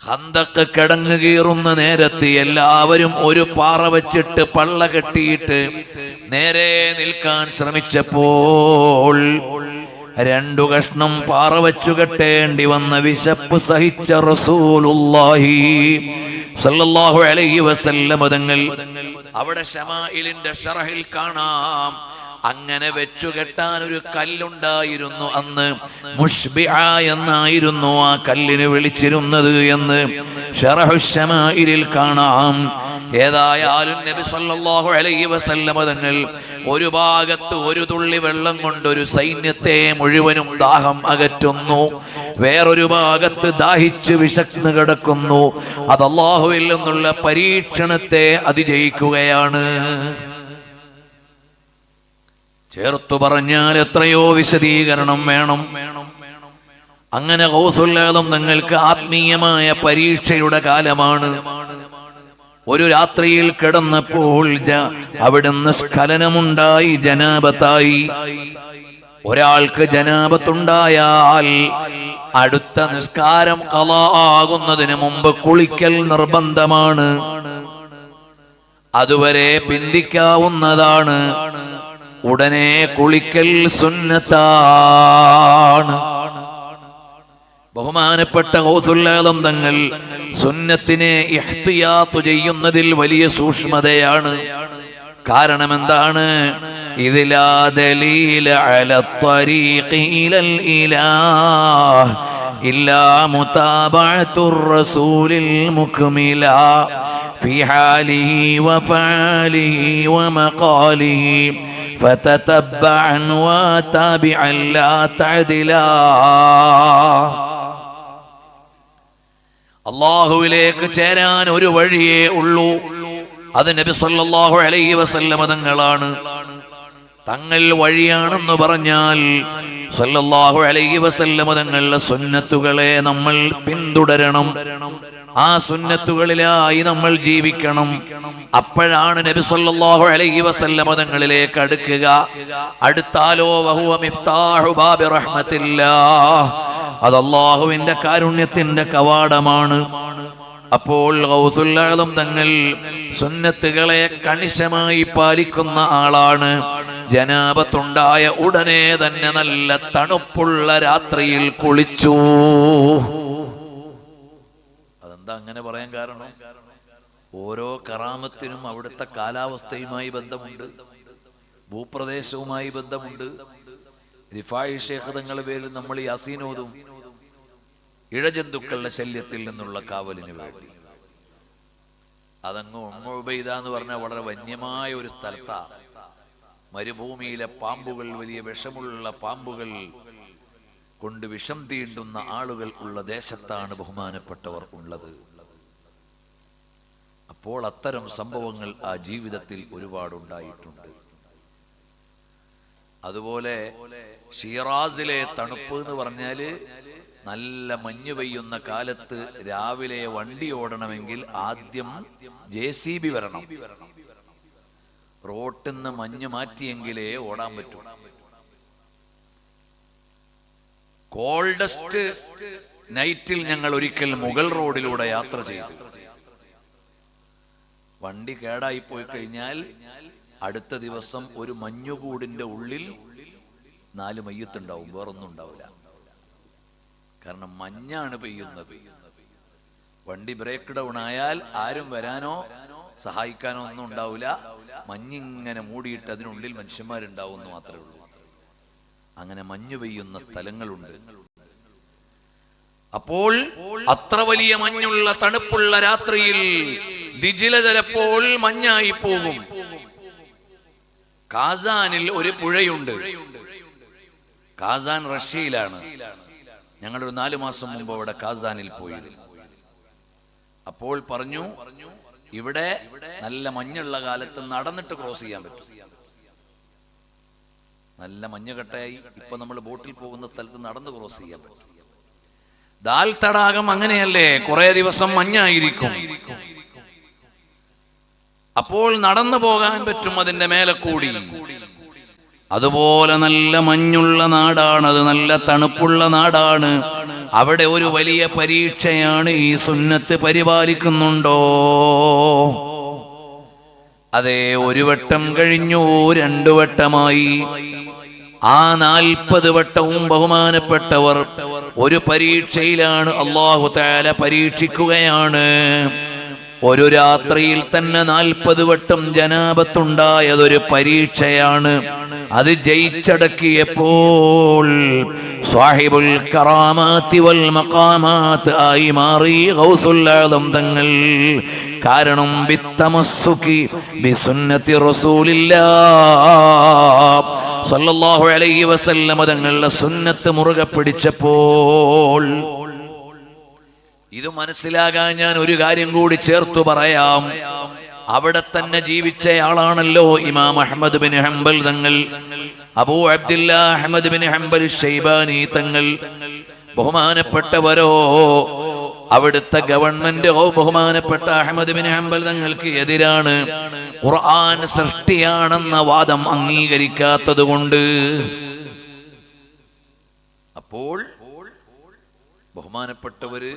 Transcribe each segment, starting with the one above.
ഹന്തക്ക് കിടങ്ങ് കീറുന്ന നേരത്ത് എല്ലാവരും ഒരു പാറ വെച്ചിട്ട് പള്ള കെട്ടിയിട്ട് നേരെ നിൽക്കാൻ ശ്രമിച്ചപ്പോൾ രണ്ടു കഷ്ണം പാറ വെച്ചു കെട്ടേണ്ടി വന്ന വിശപ്പ് സഹിച്ച റസൂലുല്ലാഹി സല്ലല്ലാഹു അലൈഹി വസല്ലം തങ്ങൾ അവിടെ ഷമായിലിന്റെ ഷറഹിൽ കാണാം. അങ്ങനെ വെച്ചു കെട്ടാൻ ഒരു കല്ലുണ്ടായിരുന്നു അന്ന്. മുഷ്ബിഅ എന്നായിരുന്നു ആ കല്ലിന് വിളിച്ചിരുന്നത് എന്ന് ഷറഹുഷമായിരിൽ കാണാം. ഏതായാലും നബി സല്ലല്ലാഹു അലൈഹി വസല്ലമ തങ്ങൾ ഒരു ഭാഗത്ത് ഒരു തുള്ളി വെള്ളം കൊണ്ട് ഒരു സൈന്യത്തെ മുഴുവനും ദാഹം അകറ്റുന്നു. വേറൊരു ഭാഗത്ത് ദാഹിച്ച് വിശക്ന്ന് കിടക്കുന്നു. അത് നിന്നുള്ള പരീക്ഷണത്തെ അതിജയിക്കുകയാണ്. ചേർത്തു പറഞ്ഞാൽ എത്രയോ വിശദീകരണം വേണം. അങ്ങനെ കൗസുല്ലാദം നിങ്ങൾക്ക് ആത്മീയമായ പരീക്ഷയുടെ കാലമാണ്. ഒരു രാത്രിയിൽ കിടന്നപ്പോൾ അവിടുന്ന് സ്ഖലനമുണ്ടായി ജനാപത്തായി. ഒരാൾക്ക് ജനാപത്തുണ്ടായാൽ അടുത്ത നിസ്കാരം കല ആകുന്നതിന് മുമ്പ് കുളിക്കൽ നിർബന്ധമാണ്. അതുവരെ പിന്തിക്കാവുന്നതാണ്. ഉടനെ കുളിക്കൽ സുന്നത്താണ്. ബഹുമാനപ്പെട്ട കൗസുല്ലാദം തങ്ങൾ സുന്നത്തിനെ ഇഹ്തിയാത്തു ചെയ്യുന്നതിൽ വലിയ സൂക്ഷ്മതയാണ്. കാരണം എന്താണ് ഇതിലാ ദലീല അല ത്വരീഖി ഇലൽ ഇലാഹ് ഇല്ലാ മുതാബഅത്തുർ റസൂലിൽ മുക്മില في حاله وفعاله ومقاله فتتبعا وتابعا لا تعدلا അള്ളാഹുവിലേക്ക് ചേരാൻ ഒരു വഴിയേ ഉള്ളൂ അത് നബി സല്ലല്ലാഹു അലൈഹി വസല്ലമ തങ്ങളാണ് തങ്ങൾ വഴിയാണെന്ന് പറഞ്ഞാൽ സല്ലല്ലാഹു അലൈഹി വസല്ലമ തങ്ങളുടെ സുന്നത്തുകളെ നമ്മൾ പിന്തുടരണം ആ സുന്നത്തുകളിലായി നമ്മൾ ജീവിക്കണം. അപ്പോഴാണ് നബി സല്ലല്ലാഹു അലൈഹി വസല്ലമ തങ്ങളിലേക്ക് അടുക്കുക. അടുത്താലോ വഹുവ മിഫ്താഹു ബാബി റഹ്മത്തില്ലാ അത് അള്ളാഹുവിന്റെ കാരുണ്യത്തിന്റെ കവാടമാണ്. അപ്പോൾ ഗൗസുല്ലാദം തങ്ങൾ സുന്നത്തുകളെ കണിശമായി പാലിക്കുന്ന ആളാണ്. ജനാപത്തുണ്ടായ ഉടനെ തന്നെ നല്ല തണുപ്പുള്ള രാത്രിയിൽ കുളിച്ചു. അതെന്താ അങ്ങനെ പറയാൻ കാരണം? ഓരോ കറാമത്തിനും അവിടുത്തെ കാലാവസ്ഥയുമായി ബന്ധമുണ്ട്. ഭൂപ്രദേശവുമായി ബന്ധമുണ്ട്. റിഫായി ഷേഖ് തങ്ങളുടെ പേരിൽ നമ്മൾ അസീനോദും ഇഴജന്തുക്കളുടെ ശല്യത്തിൽ നിന്നുള്ള കാവലിന് വേണ്ടി. അതങ്ങ് ഉമ്മ എന്ന് പറഞ്ഞാൽ വളരെ വന്യമായ ഒരു സ്ഥലത്താണ് മരുഭൂമിയിലെ പാമ്പുകൾ വലിയ വിഷമുള്ള പാമ്പുകൾ കൊണ്ട് വിഷം തീണ്ടുന്ന ആളുകൾ ഉള്ള ദേശത്താണ് ബഹുമാനപ്പെട്ടവർ ഉള്ളത്. അപ്പോൾ അത്തരം സംഭവങ്ങൾ ആ ജീവിതത്തിൽ ഒരുപാടുണ്ടായിട്ടുണ്ട്. അതുപോലെ ഷീറാസിലെ തണുപ്പ് എന്ന് പറഞ്ഞാൽ നല്ല മഞ്ഞ് പെയ്യുന്ന കാലത്ത് രാവിലെ വണ്ടി ഓടണമെങ്കിൽ ആദ്യം ജെ സി ബി വരണം. റോട്ടിൽ നിന്ന് മഞ്ഞ് മാറ്റിയെങ്കിലേ ഓടാൻ പറ്റൂ. കോൾഡസ്റ്റ് നൈറ്റിൽ ഞങ്ങൾ ഒരിക്കൽ മുഗൾ റോഡിലൂടെ യാത്ര ചെയ്തു. വണ്ടി കേടായി പോയി കഴിഞ്ഞാൽ അടുത്ത ദിവസം ഒരു മഞ്ഞുകൂടിന്റെ ഉള്ളിൽ നാല് മയ്യത്തുണ്ടാവും വേറൊന്നും ഉണ്ടാവില്ല. കാരണം മഞ്ഞാണ് പെയ്യുന്നത്. വണ്ടി ബ്രേക്ക് ഡൗൺ ആയാൽ ആരും വരാനോ സഹായിക്കാനോ ഒന്നും ഉണ്ടാവില്ല. മഞ്ഞിങ്ങനെ മൂടിയിട്ട് അതിനുള്ളിൽ മനുഷ്യന്മാരുണ്ടാവും എന്ന് മാത്രമേ ഉള്ളൂ. അങ്ങനെ മഞ്ഞു പെയ്യുന്ന സ്ഥലങ്ങളുണ്ട്. അപ്പോൾ അത്ര വലിയ മഞ്ഞുള്ള തണുപ്പുള്ള രാത്രിയിൽ ദിജില ചിലപ്പോൾ മഞ്ഞായി പോകും. കാസാനിൽ ഒരു പുഴയുണ്ട്. കാസാൻ റഷ്യയിലാണ്. ഞങ്ങളൊരു നാലു മാസം മുമ്പ് അവിടെ കാസാനിൽ പോയി. അപ്പോൾ പറഞ്ഞു ഇവിടെ നല്ല മഞ്ഞുള്ള കാലത്ത് നടന്നിട്ട് ക്രോസ് ചെയ്യാൻ പറ്റും. നല്ല മഞ്ഞുകട്ടയായി ഇപ്പൊ നമ്മൾ ബോട്ടിൽ പോകുന്ന സ്ഥലത്ത് നടന്ന് ക്രോസ് ചെയ്യാൻ ദാൽ തടാകം അങ്ങനെയല്ലേ? കുറെ ദിവസം മഞ്ഞായിരിക്കും. അപ്പോൾ നടന്നു പോകാൻ പറ്റും അതിന്റെ മേലെ കൂടി. അതുപോലെ നല്ല മഞ്ഞുള്ള നാടാണ് അത് നല്ല തണുപ്പുള്ള നാടാണ്. അവിടെ ഒരു വലിയ പരീക്ഷയാണ് ഈ സുന്നത്ത് പരിപാലിക്കുന്നുണ്ടോ? അതെ ഒരു വട്ടം കഴിഞ്ഞു രണ്ടു വട്ടമായി. ആ നാൽപ്പത് വട്ടവും ബഹുമാനപ്പെട്ടവർ ഒരു പരീക്ഷയിലാണ് അള്ളാഹു താല പരീക്ഷിക്കുകയാണ്. ഒരു രാത്രിയിൽ തന്നെ നാൽപ്പത് വട്ടം ജനാപത്തുണ്ടായതൊരു പരീക്ഷയാണ്. അത് ജയിച്ചടക്കിയപ്പോൾ സാഹിബുൽ കറാമാത്തി വൽ മഖാമാത്ത് ആയി മാറി ഗൗസുൽ ആദം തങ്ങൾ. കാരണം ബിത്തമസ്സുക്കി ബിസുന്നത്തി റസൂലില്ലാ. സല്ലല്ലാഹു അലൈഹി വസല്ലമ തങ്ങളുടെ സുന്നത്ത് മുറുകെ പിടിച്ചപ്പോൾ ഇത് മനസ്സിലാകാൻ ഞാൻ ഒരു കാര്യം കൂടി ചേർത്തു പറയാം. അവിടെ തന്നെ ജീവിച്ചയാളാണല്ലോ ഇമാം അഹമ്മദ് ബിൻ ഹംബൽ തങ്ങൾ. Abu Abdillah Ahmad bin Hanbal Shaibani തങ്ങൾ. ബഹുമാനപ്പെട്ടവരോ അവിടുത്തെ ഗവൺമെന്റ് ഓ ബഹുമാനപ്പെട്ട അഹമ്മദ് ബിൻ ഹംബൽ തങ്ങൾക്ക് എതിരാണ്. ഖുർആൻ സൃഷ്ടിയാണെന്ന വാദം അംഗീകരിക്കാത്തത് കൊണ്ട് അപ്പോൾ ബഹുമാനപ്പെട്ടവര്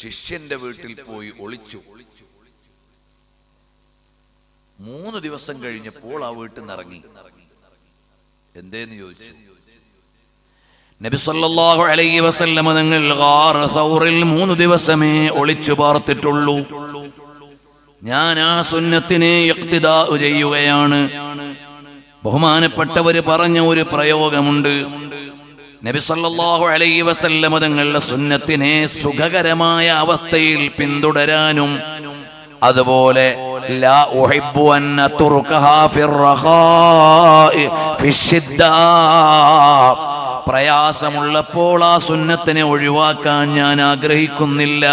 ശിഷ്യന്റെ വീട്ടിൽ പോയി ഒളിച്ചു. മൂന്ന് ദിവസം കഴിഞ്ഞപ്പോൾ ആ വീട്ടിൽ നിന്ന് ഇറങ്ങി എന്തേന്ന് ചോദിച്ചു? നബി സല്ലല്ലാഹു അലൈഹി വസല്ലമ തങ്ങൾ ഗാർ സൗറിൽ മൂന്ന് ദിവസമേ ഒളിച്ചു പാർത്തിട്ടുള്ളൂ. ഞാൻ ആ സുന്നത്തിനെ ഇഖ്തിദാ ചെയ്യുകയാണ്. ബഹുമാനപ്പെട്ടവര് പറഞ്ഞ ഒരു പ്രയോഗമുണ്ട്. നബി സല്ലല്ലാഹു അലൈഹി വസല്ലമ തങ്ങളുടെ സുന്നത്തിനെ സുഖകരമായ അവസ്ഥയിൽ പിന്തുടരാനും അതുപോലെ ലാ ഉഹിബ്ബു അൻ അതുർകഹാ ഫിർ റഖാഇ ഫിശ്ശിദ്ദാ പ്രയാസമുള്ളപ്പോൾ ആ സുന്നത്തിനെ ഒഴിവാക്കാൻ ഞാൻ ആഗ്രഹിക്കുന്നില്ല.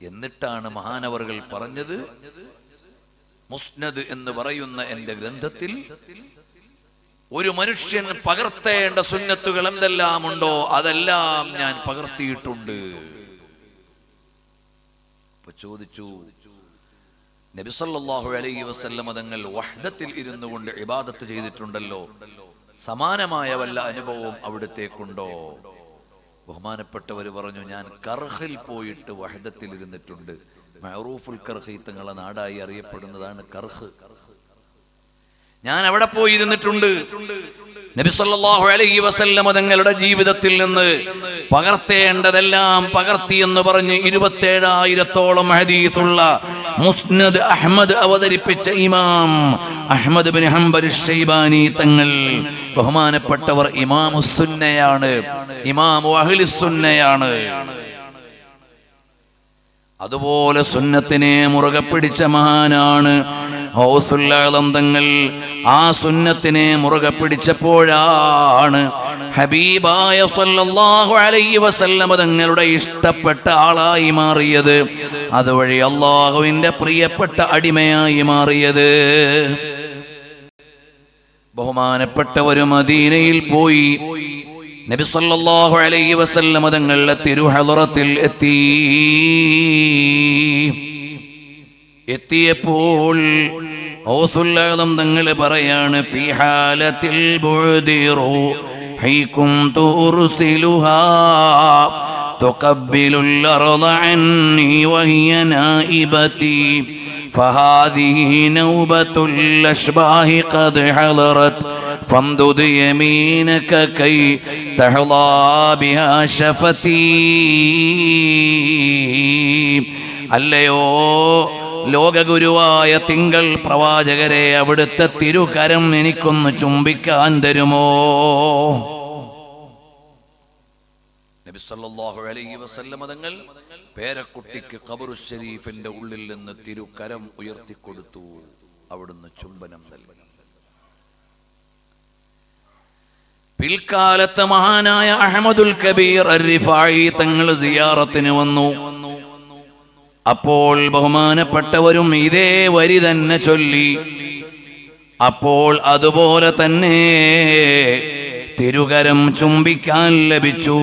എന്നിട്ടാണ് മഹാനവറുകൾ പറഞ്ഞത് മുസ്നദ് എന്ന് പറയുന്ന എന്റെ ഗ്രന്ഥത്തിൽ ഒരു മനുഷ്യൻ പകർത്തേണ്ട സുന്നത്തുകൾ എന്തെല്ലാം ഉണ്ടോ അതെല്ലാം ഞാൻ പകർത്തിയിട്ടുണ്ട്. ചോദിച്ചു നബിസല്ലാഹു അലൈഹി വസല്ലമ തങ്ങൾ വഹ്ദത്തിൽ ഇരുന്നു കൊണ്ട് ഇബാദത്ത് ചെയ്തിട്ടുണ്ടല്ലോ. സമാനമായ വല്ല അനുഭവവും അവിടത്തേക്കുണ്ടോ? ബഹുമാനപ്പെട്ടവർ പറഞ്ഞു ഞാൻ കർഹിൽ പോയിട്ട് വഹദത്തിൽ ഇരുന്നിട്ടുണ്ട്. മെഹറൂഫുൽ കർഹി തങ്ങളെ നാടായി അറിയപ്പെടുന്നതാണ് കർഹ്. ഞാൻ അവിടെ പോയി ഇരുന്നിട്ടുണ്ട്. നബി സല്ലല്ലാഹു അലൈഹി വസല്ലമ തങ്ങളുടെ ജീവിതത്തിൽ നിന്ന് പകർത്തേണ്ടതെല്ലാം പകർത്തി എന്ന് പറഞ്ഞ് ഇരുപത്തേഴായിരത്തോളം ഹദീസുള്ള മുസ്നദ് അഹമ്മദ് അവതരിപ്പിച്ച ഇമാം അഹമ്മദ് ബിൻ ഹംബൽ ഷൈബാനി തങ്ങൾ ബഹുമാനപ്പെട്ടവർ ഇമാമുസുന്നയാണ് ഇമാം അഹ്ലിസുന്നയാണ് അതുപോലെ സുന്നത്തിനെ മുറുകെ പിടിച്ച മഹാനാണ് ഹൗസുല്ലാളം തങ്ങൾ ആ സുന്നത്തിനെ മുറുകെ പിടിച്ചപ്പോഴാണ് ഹബീബായ സല്ലല്ലാഹു അലൈഹി വസല്ലമ തങ്ങളുടെ ഇഷ്ടപ്പെട്ട ആളായി മാറിയത്. അതുവഴി അള്ളാഹുവിന്റെ പ്രിയപ്പെട്ട അടിമയായി മാറിയത്. ബഹുമാനപ്പെട്ടവര് മദീനയിൽ പോയി നബി സല്ലല്ലാഹു അലൈഹി വസല്ലമ തങ്ങളുടെ തിരുഹളറത്തിൽ എത്തി. എത്തിയപ്പോൾ ഔസുല്ലാദം തങ്ങൾ പറയാണ് ഫി ഹാലത്തിൽ ബുഅദിറു ഹൈക്കും തുർസിലുഹാ تقبل الأرض عني وهي نائبتي فهذه نوبة الأشباه قد حضرت فامدد يمينك كي تحظى بها شفتي അല്ലയോ ലോകഗുരുവായ തിങ്കൾ പ്രവാചകരെ അവിടുത്തെ തിരുകരം എനിക്കൊന്ന് ചുംബിക്കാൻ തരുമോ? അലൈഹി വസല്ലമ തങ്ങൾ പേരക്കുട്ടിക്ക് കബറു ഉള്ളിൽ നിന്ന് തിരുകരം ഉയർത്തിക്കൊടുത്തു. അവിടുന്ന് ചുംബനം നൽകി. പിൽക്കാലത്ത് മഹാനായ അഹമ്മദുൽ കബീർ തങ്ങൾ സിയാറത്തിന് വന്നു. അപ്പോൾ ബഹുമാനപ്പെട്ടവരും ഇതേ വരി തന്നെ ചൊല്ലി. അപ്പോൾ അതുപോലെ തന്നെ തിരുകരം ചുംബിക്കാൻ ലഭിച്ചു.